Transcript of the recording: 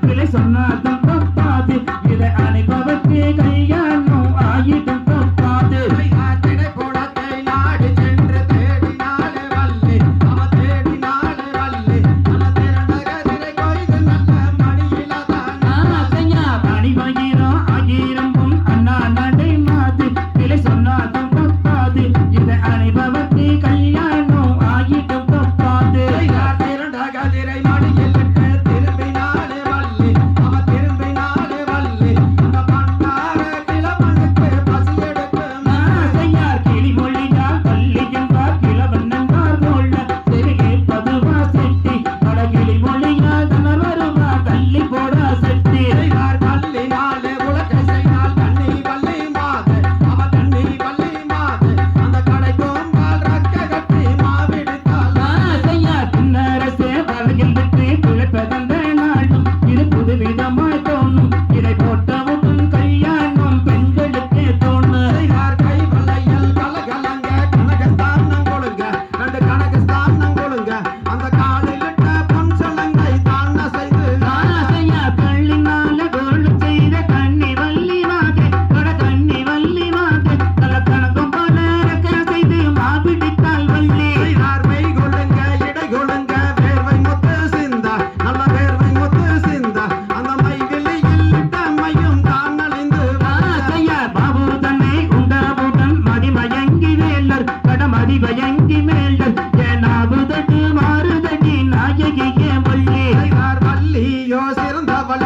விலை சொன்னாலும் தப்பாது இதை அனைப்பவர்க்கு கையா আমার